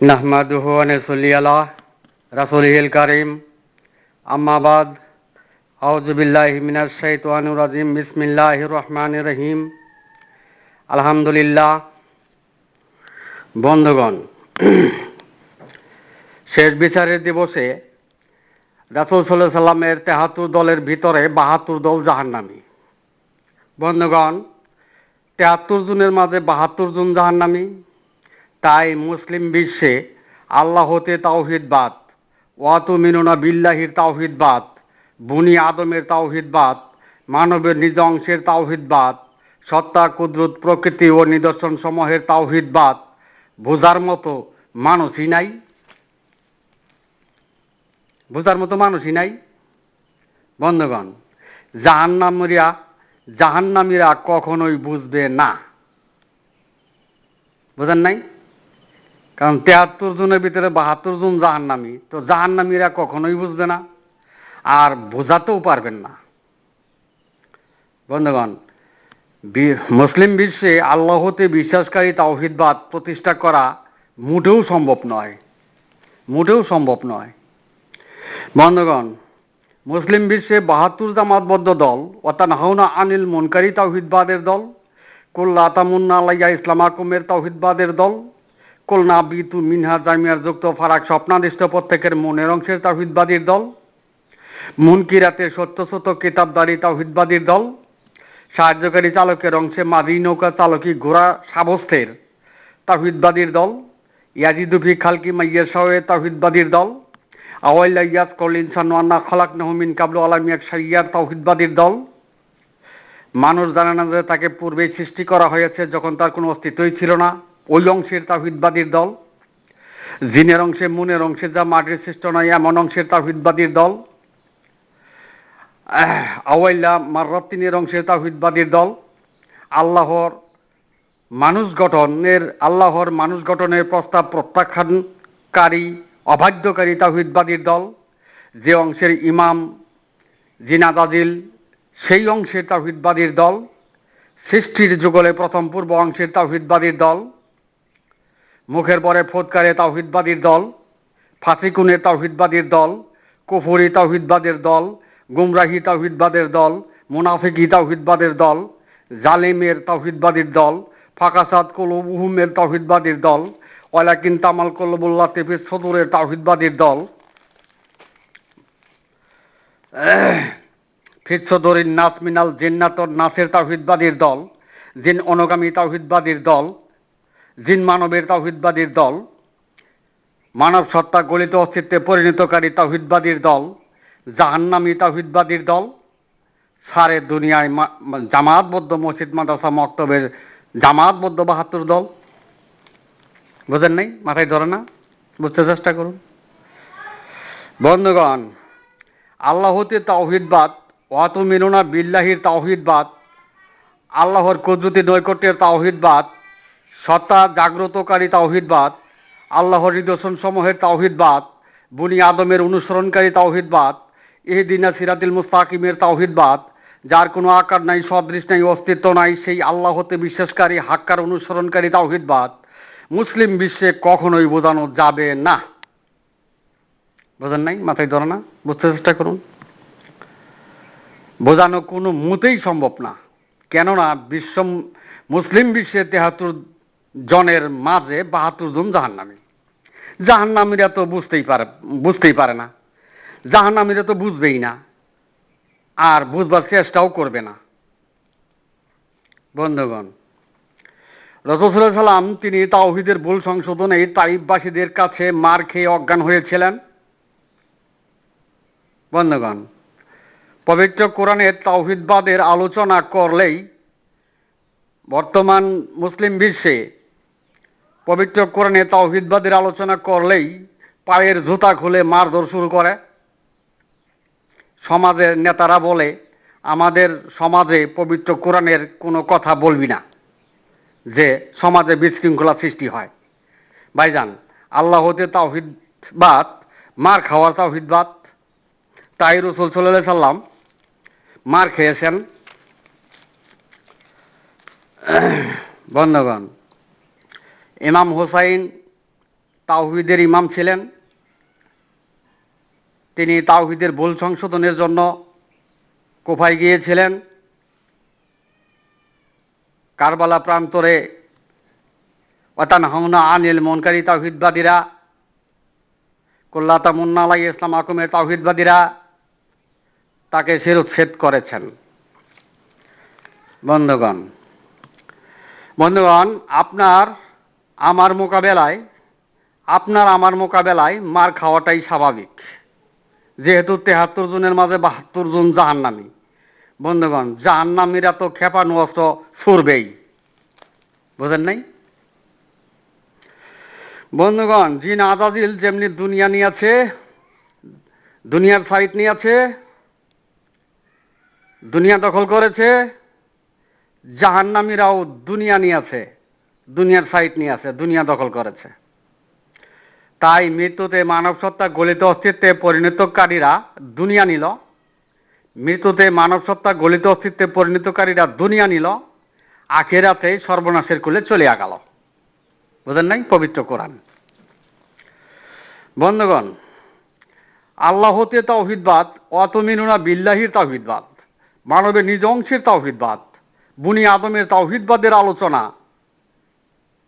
নাহমাদুহনসলিয়ালা রাসুলহিল করিম আম্মাবাদ আউজবিল্লাহমিনাশাইতানুর আজিম বিসমিল্লাহ রহমান রহিম আলহামদুলিল্লাহ বন্ধুগণ, শেষ বিচারের দিবসে রাসুল সাল্লাহ সাল্লামের তেহাত্তর দলের ভিতরে বাহাত্তর দল জাহান্নামী। বন্ধগণ, তেহাত্তর জনের মাঝে বাহাত্তর জন জাহান্নামী। তাই মুসলিম বিশ্বে আল্লাহতে তাওহিদবাদ ওয়াতু মিনুনা বিল্লাহির তাওহিদবাদ বুনি আদমের তাওহিদবাদ মানবের নিজ অংশের তাওহিদবাদ সত্তা, কুদরত, প্রকৃতি ও নিদর্শন সমূহের তাওহিদবাদ বোঝার মতো মানুষই নাই। বোঝার মতো মানুষই নাই। বন্ধুগণ জাহান্নামীরা জাহান্নামীরা কখনোই বুঝবে না। বোঝার নাই? কারণ তেহাত্তর জনের ভিতরে বাহাত্তর জন জাহান্নামী। তো জাহান্নামীরা কখনোই বুঝবে না আর বোঝাতেও পারবেন না। বন্ধুগণ মুসলিম বিশ্বে আল্লাহতে বিশ্বাসকারী তাওহিদবাদ প্রতিষ্ঠা করা মোটেও সম্ভব নয়। মোটেও সম্ভব নয়। বন্ধুগণ, মুসলিম বিশ্বে বাহাত্তর জামাতবদ্ধ দল, অর্থাৎ হাওনা আনিল মনকারি তাওহিদবাদের দল কুল্লা তামুন্না আলাইয়া ইসলামাকুমের তাওহিদবাদের দল কুলনা বিতু মিনহা জামিয়ার যুক্ত ফারাক স্বপ্নাদিষ্ট প্রত্যেকের মনের অংশের তাওহিদবাদীর দল। মুনকিরাতে সত্য কিতাবদারি তাওহিদবাদীর দল। সাহায্যকারী চালকের অংশে মাদি নৌকা চালকী ঘোড়া সাবস্থের তাহিদবাদীর দল। ইয়াজিদুফি খালকি মাইয়া শাহের তাওহিদবাদীর দল। আওয়াইলা ইয়াস কল ইনসান ওয়ান্না খলাক নহমিন কাবলু আলামিয়াক সাইয়ার তাহিদবাদীর দল। মানুষ জানে না যে তাকে পূর্বেই সৃষ্টি করা হয়েছে যখন তার কোনো অস্তিত্বই ছিল না। ওই অংশের তাওহিদবাদীর দল, জিনের অংশে মুনের অংশে যা মাটির সৃষ্ট নয় এমন অংশের তাওহিদবাদীর দল আওয়াইলা মার্রাতিনের অংশের তাওহিদবাদীর দল, আল্লাহর মানুষ গঠনের, আল্লাহর মানুষ গঠনের প্রস্তাব প্রত্যাখ্যানকারী, অবাধ্যকারী তাওহিদবাদীর দল, যে অংশের ইমাম জিনাদাজিল সেই অংশের তাওহিদবাদীর দল, সৃষ্টির যুগলে প্রথম পূর্ব অংশের তাওহিদবাদীর দল মুখের পরে ফোৎকারে তাওহিদবাদীর দল ফাসিকুনের তাওহিদবাদীর দল, কুফুরি তাওহিদবাদের দল, গুমরাহি তাওহিদবাদের দল, মুনাফিকি তাওহিদবাদের দল, জালেমের তাওহিদবাদীর দল, ফাকাসাদ কলুবুহুমের তাওহিদবাদীর দল, ওয়ালাকিন তামাল কলবুল্লা তেফির সদুরের তাওহিদবাদীর দল। ফিৎসদরিন নাস মিনাল জিন্নাতর নাসের তাওহিদবাদীর দল, জিন অনুগামী তাওহিদবাদীর দল জিন মানবের তাওহিদবাদীর দল, মানব সত্তা গলিত অস্তিত্বে পরিণতকারী তাওহিদবাদীর দল, জাহান্নামী তাওহিদবাদীর দল, সারে দুনিয়ায় জামাতবদ্ধ মসজিদ মাদ্রাসা মক্তবের জামাতবদ্ধ বাহাত্তর দল। বুঝেন নাই? মাথায় ধরে না? বুঝতে চেষ্টা করুন। বন্ধুগণ, আল্লাহতে তাওহিদবাদ ওয়াতু মিনুনা বিল্লাহির তাওহিদবাদ আল্লাহর কুদরতি নৈকট্যের তাওহিদবাদ সত্তা জাগ্রতকারী তাওহিদবাদ, আল্লাহর নিদর্শন সমূহের তাওহিদবাদ, বুনি আদমের অনুসরণকারী তাওহিদবাদ ইহদিনা সিরাতিল মুস্তাকিমের তাওহিদবাদ, যার কোনো আকার নাই, সদৃশ নাই, অস্তিত্ব নাই, সেই আল্লাহতে বিশ্বাসকারী, হাক্কার অনুসরণকারী তাওহিদবাদ মুসলিম বিশ্বে কখনোই বোঝানো যাবে না। বোঝেন নাই? মাথায় ধরে না? বুঝতে চেষ্টা করুন। বোঝানো কোনো মতেই সম্ভব না। কেননা বিশ্ব মুসলিম বিশ্বে তেহাত্তর জনের মাঝে বাহাত্তর জন জাহান্নামী। জাহান্নামীরা তো বুঝতেই পারে বুঝতেই পারে না। জাহান্নামীরা তো বুঝবেই না। আর বুঝবার চেষ্টাও করবে না। বন্ধুগণ রসুল্লাহ সাল্লাম তিনি তাওহিদের ভুল সংশোধনে তাইববাসীদের কাছে মার খেয়ে অজ্ঞান হয়েছিলেন। বন্ধুগণ, পবিত্র কোরআনের তাওহিদবাদের আলোচনা করলেই বর্তমান মুসলিম বিশ্বে পবিত্র কোরআনে তাওহিদবাদের আলোচনা করলেই পায়ের জুতা খুলে মারধর শুরু করে। সমাজের নেতারা বলে, আমাদের সমাজে পবিত্র কোরআনের কোনো কথা বলবি না, যে সমাজে বিশৃঙ্খলা সৃষ্টি হয়। ভাইজান, আল্লাহ হতে তাওহিদবাদ, মার খাওয়ার তাওহিদবাদ। তাই রসুল সাল্লাহ সাল্লাম মার খেয়েছেন। বন্ধগণ ইমাম হুসাইন তাওহিদের ইমাম ছিলেন। তিনি তাওহিদের ভুল সংশোধনের জন্য কোফায় গিয়েছিলেন। কারবালা প্রান্তরে অতান হাওনা আনিল মনকারী তাওহিদবাদীরা, কল্লাতা মুন্নালাই ইসলাম আকুমের তাওহিদবাদীরা তাকে শিরোচ্ছেদ করেছেন। বন্ধুগণ বন্ধুগণ, আপনার আমার মোকাবেলায়, আপনার আমার মোকাবেলায় মার খাওয়াটাই স্বাভাবিক। যেহেতু তেহাত্তর জনের মাঝে বাহাত্তর জন জাহান্নামি। বন্ধুগণ, জাহান্নামীরা তো খেপানো অস্ত্র ছুড়বেই। বুঝেন নাই? বন্ধুগণ, জিন আজাদিল যেমনি দুনিয়া নিয়েছে, দুনিয়ার সাইট নিয়েছে, দুনিয়া দখল করেছে, জাহান্নামীরাও দুনিয়া নিয়েছে। দুনিয়ার সাইট নিয়ে আছে, দুনিয়া দখল করেছে। তাই মৃত্যুতে মানব সত্তা গলিত অস্তিত্বে পরিণতকারীরা দুনিয়া নিল। মৃত্যুতে মানব সত্তা গলিত অস্তিত্বে পরিণতকারীরা দুনিয়া নিল। আখেরাতে সর্বনাশের কুলে চলে গেল বুঝেন নাই? পবিত্র কোরআন। বন্ধুগণ আল্লাহতে তাওহিদবাদ অতমিনুনা বিল্লাহির তাওহিদবাদ মানবের নিজ অংশের তাওহিদবাদ বুনি আদমের তাওহিদবাদের আলোচনা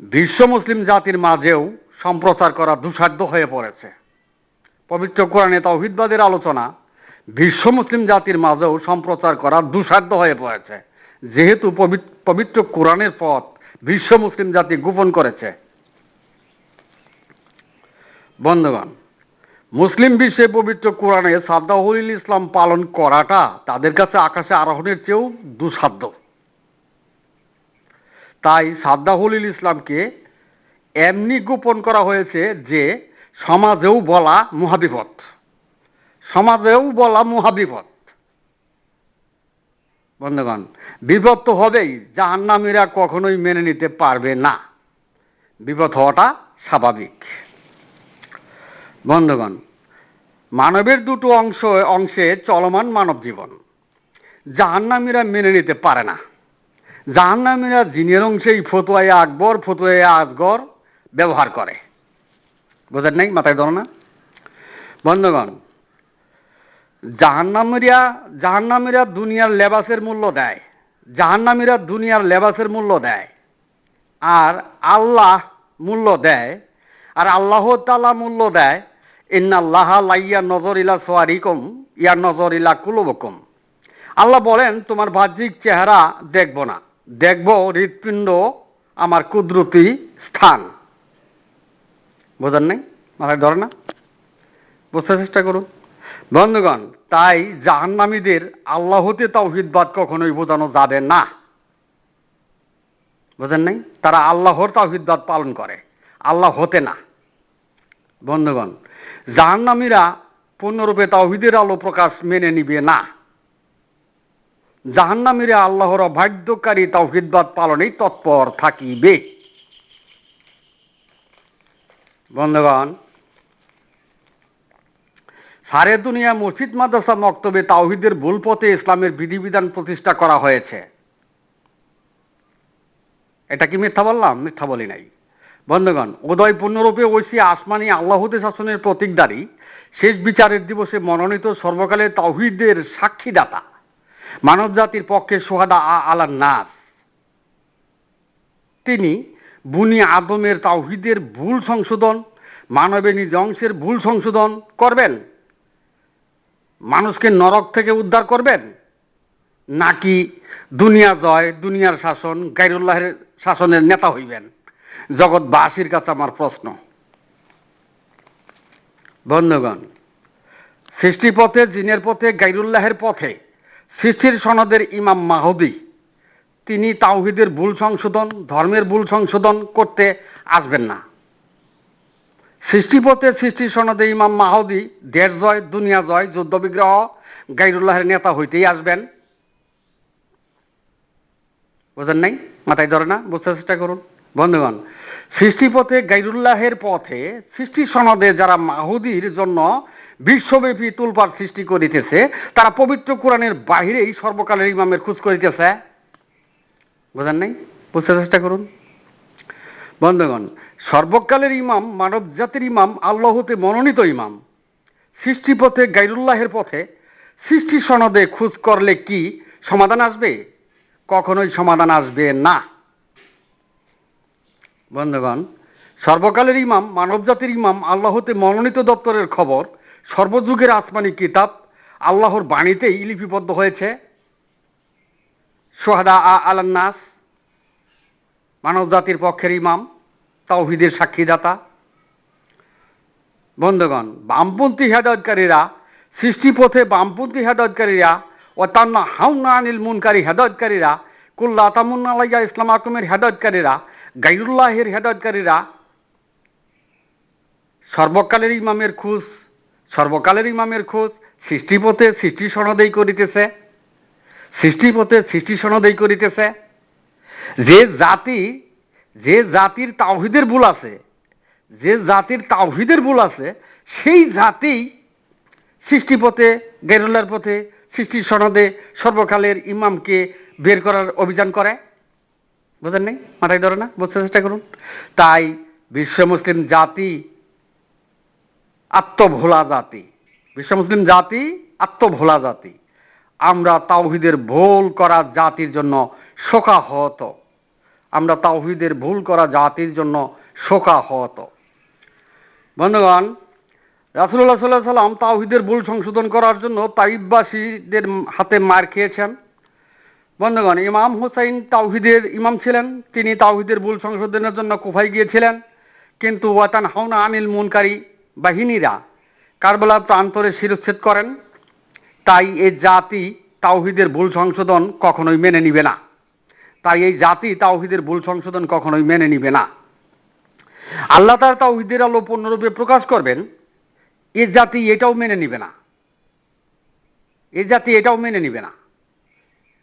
বিশ্ব মুসলিম জাতির মাঝেও সম্প্রচার করা দুঃসাধ্য হয়ে পড়েছে। পবিত্র কোরআনে তাওহিদবাদের আলোচনা বিশ্ব মুসলিম জাতির মাঝেও সম্প্রচার করা দুঃসাধ্য হয়ে পড়েছে। যেহেতু পবিত্র কোরআনের পথ বিশ্ব মুসলিম জাতি গোপন করেছে। বন্ধুগণ, মুসলিম বিশ্বে পবিত্র কোরআনে সাদ্দাহুল ইসলাম পালন করাটা তাদের কাছে আকাশে আরোহণের চেয়েও দুঃসাধ্য। তাই সাদ্দাহুল ইসলামকে এমনি গোপন করা হয়েছে যে সমাজেও বলা মহাবিপদ। সমাজেও বলা মহাবিপদ। বন্ধুগণ, বিপদ তো হবেই, জাহান্নামীরা কখনোই মেনে নিতে পারবে না। বিপদ হওয়াটা স্বাভাবিক। বন্ধুগণ, মানবের দুটো অংশ অংশে চলমান মানব জীবন জাহান্নামীরা মেনে নিতে পারে না। জাহান্নামীরা জিনের অংশেই ফতুয়ায় আকবর ফতুয়ায় আজগর ব্যবহার করে। বোঝেন নাই? মাথায় ধরো না। বন্ধুগণ, জাহান্নামীরা জাহান্নামীরা দুনিয়ার লেবাসের মূল্য দেয়। জাহান্নামীরা দুনিয়ার লেবাসের মূল্য দেয়। আর আল্লাহ মূল্য দেয়। আর আল্লাহ তালা মূল্য দেয়। ইন্নাল্লাহ লাইয়া নজর ইলা সোয়ারিকম, ইয়া নজর ইলা কুলবকম। আল্লাহ বলেন, তোমার বাহ্যিক চেহারা দেখব না। দেখব হৃৎপিণ্ড আমার কুদরতি স্থান। বোঝেন নাই? মাথায় ধরে না? বুঝতে চেষ্টা করুন। বন্ধুগণ, তাই জাহান্নামীদের আল্লাহতে তাওহিদবাদ কখনোই বোঝানো যাবে না। বোঝেন নাই? তারা আল্লাহর তাওহিদবাদ পালন করে। আল্লাহ হতে না। বন্ধুগণ, জাহান্নামীরা পূর্ণরূপে তাওহিদের আলো প্রকাশ মেনে নিবে না। জাহান্নামীরা আল্লাহর অবাধ্যকারী তাওহিদবাদ পালনেই তৎপর থাকিবে। বন্ধুগণ, সারে দুনিয়া মসজিদ মাদ্রাসা মক্তবে তাওহিদের ভুল পথে ইসলামের বিধিবিধান প্রতিষ্ঠা করা হয়েছে। এটা কি মিথ্যা বললাম? মিথ্যা বলি নাই। বন্ধুগণ উদয় পূর্ণরূপে ঐশী আসমানি আল্লাহতে শাসনের প্রতীকদারী শেষ বিচারের দিবসে মনোনীত সর্বকালের তাওহিদের সাক্ষীদাতা মানব জাতির পক্ষে সোহাদা আ আলা নাস। তিনি বুনি আদমের তাওহিদের ভুল সংশোধন মানবের নিজ অংশের ভুল সংশোধন করবেন? মানুষকে নরক থেকে উদ্ধার করবেন? নাকি দুনিয়া জয়, দুনিয়ার শাসন, গাইরুল্লাহের শাসনের নেতা হইবেন? জগৎবাসীর কাছে আমার প্রশ্ন। বন্ধুগণ, সৃষ্টিপথে, জিনের পথে, গাইরুল্লাহের পথে সৃষ্টির সনদের ইমাম মাহুদি। তিনি তাওহিদের ভুল সংশোধন, ধর্মের ভুল সংশোধন করতে আসবেন না। সৃষ্টিপথে সৃষ্টি সনদে ইমাম মাহদি দেশ জয়, দুনিয়া জয় যুদ্ধ বিগ্রহ গাইরুল্লাহের নেতা হইতেই আসবেন। বোঝেন নাই? মাথায় ধরে না? বুঝতে চেষ্টা করুন। বন্ধুগণ, সৃষ্টিপথে গাইরুল্লাহের পথে সৃষ্টি সনদে যারা মাহুদির জন্য বিশ্বব্যাপী তুলপার সৃষ্টি করিতেছে তারা পবিত্র কোরআনের বাহিরেই সর্বকালের ইমামের খোঁজ করিতেছে বুঝেন নাই? বুঝতে চেষ্টা করুন। বন্ধুগণ, সর্বকালের ইমাম, মানব জাতির ইমাম আল্লাহ হতে মনোনীত ইমাম। সৃষ্টিপথে গাইরুল্লাহের পথে, সৃষ্টি সনদে খোঁজ করলে কি সমাধান আসবে? কখনোই সমাধান আসবে না। বন্ধুগণ, সর্বকালের ইমাম মানবজাতির ইমাম আল্লাহ হতে মনোনীত দপ্তরের খবর সর্বযুগের আসমানি কিতাব আল্লাহর বাণীতেই লিপিবদ্ধ হয়েছে। সোহাদা আ আলান্নাস মানব জাতির পক্ষের ইমাম, তাওহিদের সাক্ষীদাতা। বন্ধুগণ, বামপন্থী হেদায়তকারীরা, সৃষ্টিপথে বামপন্থী হেদায়তকারীরা, ও তান্না হাউনা আনিল মুনকারী হেদায়তকারীরা, কুল্লা তামুন্না ইসলাম আকমের হেদায়তকারীরা, গাইরুল্লাহের হেদায়তকারীরা, সর্বকালের ইমামের খোঁজ সর্বকালের ইমামের খোঁজ, সৃষ্টিপথে সৃষ্টি সনদেই করিতেছে, সৃষ্টিপথে সৃষ্টি সনদেই করিতেছে। যে জাতি, যে জাতির তাওহিদের ভুল আছে, যে জাতির তাওহিদের ভুল আছে, সেই জাতি সৃষ্টিপথে গেরুলার পথে সৃষ্টি সনদে সর্বকালের ইমামকে বের করার অভিযান করে। বোঝেন নেই? মাথায় ধরে না? বুঝতে চেষ্টা করুন। তাই বিশ্ব মুসলিম জাতি আত্মভোলা জাতি। বিশ্ব মুসলিম জাতি আত্মভোলা জাতি। আমরা তাওহিদের ভুল করা জাতির জন্য শোকাহত। আমরা তাওহিদের ভুল করা জাতির জন্য শোকাহত। বন্ধুগণ রাসুল্লাহ সাল্লাহ সাল্লাম তাওহিদের ভুল সংশোধন করার জন্য তাইববাসীদের হাতে মার খেয়েছেন। বন্ধুগণ, ইমাম হুসাইন তাওহিদের ইমাম ছিলেন। তিনি তাওহিদের ভুল সংশোধনের জন্য কোফাই গিয়েছিলেন। কিন্তু ওয়াতান হাওনা আনিল মুনকারী বাহিনীরা কারবালার প্রান্তরে শিরচ্ছেদ করেন, তাই এই জাতি তাওহিদের ভুল সংশোধন কখনোই মেনে নিবে না। তাই এই জাতি তাওহিদের ভুল সংশোধন কখনোই মেনে নিবে না। আল্লাহ তার তাওহিদের আলো পূর্ণরূপে প্রকাশ করবেন, এ জাতি এটাও মেনে নিবে না। এ জাতি এটাও মেনে নিবে না।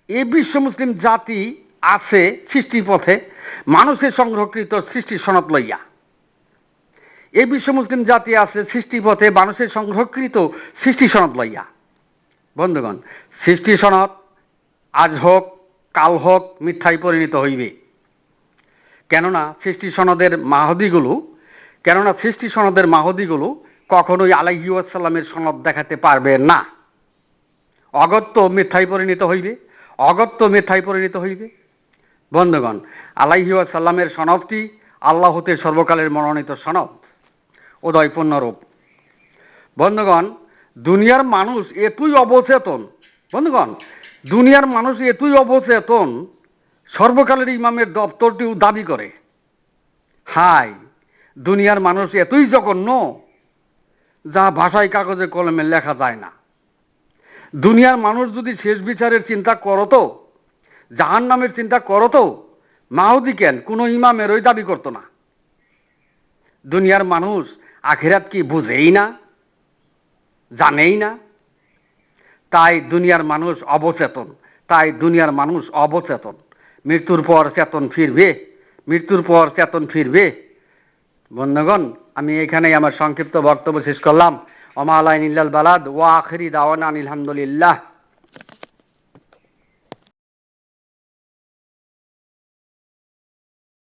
এ বিশ্ব মুসলিম জাতি আছে সৃষ্টির পথে মানুষের সংরক্ষিত সৃষ্টি সনদ লইয়া। এই বিশ্ব মুসলিম জাতি আছে সৃষ্টি পথে মানুষের সংরক্ষিত সৃষ্টি সনদ লইয়া। বন্ধুগণ, সৃষ্টি সনদ আজ হোক, কাল হোক, মিথ্যায় পরিণত হইবে। কেননা সৃষ্টি সনদের মাহদিগুলো, কেননা সৃষ্টি সনদের মাহদিগুলো কখনোই আলাইসাল্লামের সনদ দেখাতে পারবে না। অগত্য মিথ্যায় পরিণত হইবে, অগত্য মিথ্যায় পরিণত হইবে। বন্ধুগণ আলাইসাল্লামের সনদটি আল্লাহতে সর্বকালের মনোনীত সনদ। উদয় পূর্ণরূপ বন্ধুগণ, দুনিয়ার মানুষ এতই অবচেতন, বন্ধুগণ, দুনিয়ার মানুষ এতই অবচেতন, সর্বকালের ইমামের দপ্তরটিও দাবি করে হাই দুনিয়ার মানুষ এতই জঘন্য, যা ভাষায় কাগজে কলমে লেখা যায় না। দুনিয়ার মানুষ যদি শেষ বিচারের চিন্তা করতো জাহান নামের চিন্তা করতো মাহুদি কেন কোনো ইমামের ওই দাবি করতো না। দুনিয়ার মানুষ আখেরাত কি বুঝেই না, জানেই না? তাই দুনিয়ার মানুষ অবচেতন, তাই দুনিয়ার মানুষ অবচেতন। মৃত্যুর পর চেতন ফিরবে, মৃত্যুর পর চেতন ফিরবে। বন্ধুগণ, আমি এখানেই আমার সংক্ষিপ্ত বক্তব্য শেষ করলাম। অমা আলাইন ইল্লাল বালাদ, ওয়া আখরি দাওয়ানা আলহামদুলিল্লাহ